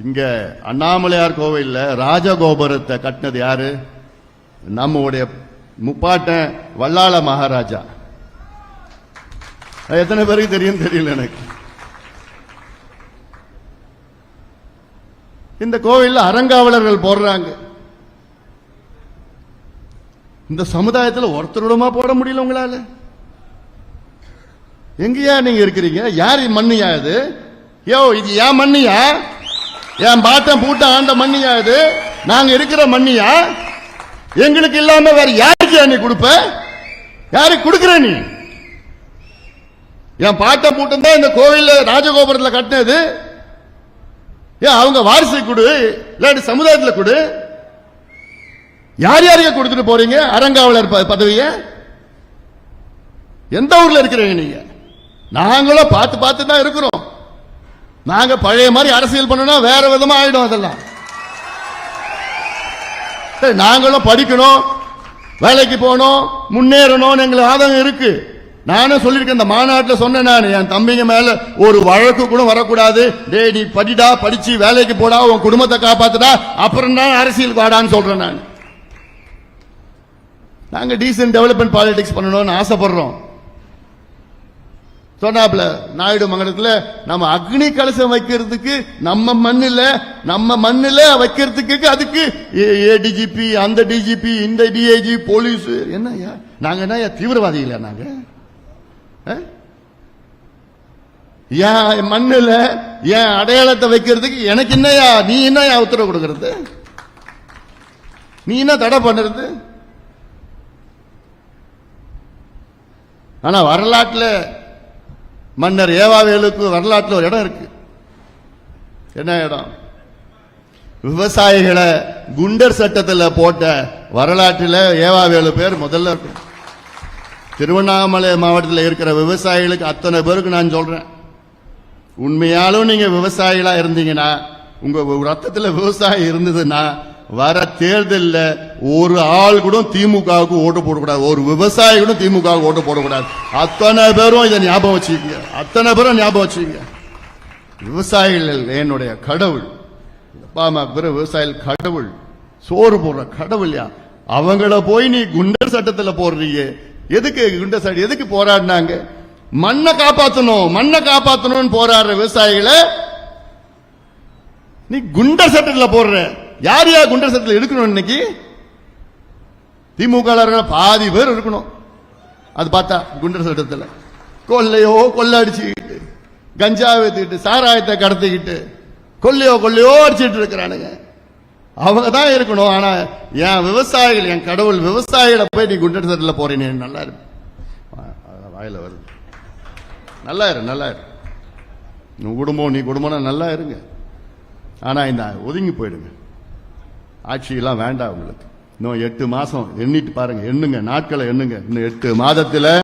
இங்க அண்ணாமலையார் கோவில்ல ராஜகோபுரத்தை கட்டினது யாரு? நம்முடைய முப்பாட்டன் வல்லாள மகாராஜா. எத்தனை பேருக்கு தெரியும் தெரியல எனக்கு. இந்த கோவில்ல அறங்காவலர்கள் போடுறாங்க. இந்த சமுதாயத்தில் ஒருத்தருடமா போட முடியல உங்களால? எங்கயா நீங்க இருக்கிறீங்க? யார் மண்ணியா இது? யோ இது ஏன் மண்ணியா? என் பாட்டன் பூட்ட ஆண்ட மண்ணியா இது? நாங்க இருக்கிற மண்ணியா? எங்களுக்கு இல்லாம வேற யாருக்கு நீ கொடுப்ப? யாருக்கு கொடுக்குற நீ? என் பாட்ட பூட்டம் தான் இந்த கோவில் ராஜகோபுரத்தில் கட்டினது. ஏன் அவங்க வாரிசு கொடு இல்லாட்டி சமுதாயத்தில் கொடு. யார் யாருக்கு கொடுத்துட்டு போறீங்க? அரங்காவலர் பதவிய பதவியை? எந்த ஊர்ல இருக்கிறீங்க நீங்க? நாங்களும் பார்த்து பார்த்து தான் இருக்கிறோம். நாங்க பழைய மாதிரி அரசியல் பண்ணணும் வேற விதமா ஆயிடும் அதெல்லாம். சரி, நாங்களும் படிக்கணும் வேலைக்கு போகணும் முன்னேறணும் எங்களுக்கு ஆதங்கம் இருக்கு. நானும் சொல்லியிருக்கேன் இந்த மாநாட்டில் சொன்னேன் நான் என் தம்பிங்க மேல ஒரு வழக்கு கூட வரக்கூடாது. டேய் நீ படிடா படிச்சு வேலைக்கு போடா உன் குடும்பத்தை காப்பாத்துடா அப்புறம் தான் அரசியல் வாடான்னு சொல்றேன் நான். நாங்க டீசன்ட் டெவலப்மெண்ட் பாலிடிக்ஸ் பண்ணணும்னு ஆசைப்படுறோம். சொன்னாப்ல நாயுடு மங்கலத்துல நம்ம அக்னி கலசம் வைக்கிறதுக்கு நம்ம மண்ணில் நம்ம மண்ணில் வைக்கிறதுக்கு அதுக்கு ஏடிஜிபி அந்த டிஜிபி இந்த டிஐஜி போலீஸ் ஐயா நாங்க என்ன தீவிரவாதிகளா நாங்க? ஆ? என் மண்ணில் என் அடையாளத்தை வைக்கிறதுக்கு எனக்கு என்னையா நீ என்னயா உத்தரவு கொடுக்கறது? நீ என்ன தடை பண்ணுறது ஆனால் வரலாற்றில் மன்னர் ஏவாவேலுக்கு வரலாற்றில் ஒரு இடம் இருக்கு. என்ன இடம்? விவசாயிகளை குண்டர் சட்டத்தில் போட்ட வரலாற்றில் ஏவாவேலு பேர் முதல்ல இருக்கும் திருவண்ணாமலை மாவட்டத்தில் இருக்கிற விவசாயிகளுக்கு அத்தனை பேருக்கு நான் சொல்றேன். உண்மையாலும் நீங்க விவசாயிகளா இருந்தீங்கன்னா உங்க ரத்தத்தில் விவசாயம் இருந்ததுன்னா வர தேர்தலில் ஒரு ஆள் கூட திமுகவுக்கு ஓட்டு போடக்கூடாது. ஒரு விவசாயி கூட திமுகவுக்கு ஓட்டு போடக்கூடாது. அத்தனை பேரும் இதை ஞாபகம் வச்சுக்கங்க. அத்தனை பேரும் ஞாபகம் வச்சுக்கங்க. விவசாயிகள் என்னுடைய கடவுள். அப்பா அம்மா விவசாயிகள் கடவுள். சோறு போடுற கடவுள் யா? அவங்கள போய் நீ குண்டர் சட்டத்தில் போடுறீங்க. எதுக்கு குண்டர் சட்டம் எதுக்கு போராடினாங்க? மண்ணை காப்பாற்றணும் மண்ணை காப்பாற்றணும்னு போராடுற விவசாயிகளை நீ குண்டர் சட்டத்தில் போடுற. யார் யார் குண்டர் சட்டத்தில் எடுக்கணும் இன்னைக்கு? திமுக பாதி பேர் இருக்கணும். அது பார்த்தா குண்டர் சட்டத்தில். கொள்ளையோ கொள்ளை அடிச்சுக்கிட்டு கஞ்சா வைத்துக்கிட்டு சாராயத்தை கடத்திக்கிட்டு கொள்ளையோ கொள்ளையோ அடிச்சுட்டு இருக்கிறானுங்க. அவங்க தான் இருக்கணும். ஆனா என் விவசாயிகள் என் கடவுள் விவசாயிகளை போய் நீ குண்டர் சட்டத்தில் போறீங்க நல்லா இருக்கு வாயில வருது. நல்லா இரு நல்லா இரு. நீ குடும்பம் நீ குடும்பம்னா நல்லா இருங்க. ஆனா இந்த ஒதுங்கி போயிடுங்க. ஆட்சியெல்லாம் வேண்டாம் உங்களுக்கு. இன்னும் எட்டு மாசம் எண்ணிட்டு பாருங்க எண்ணுங்க நாட்களை எண்ணுங்க. இன்னும் எட்டு மாதத்துல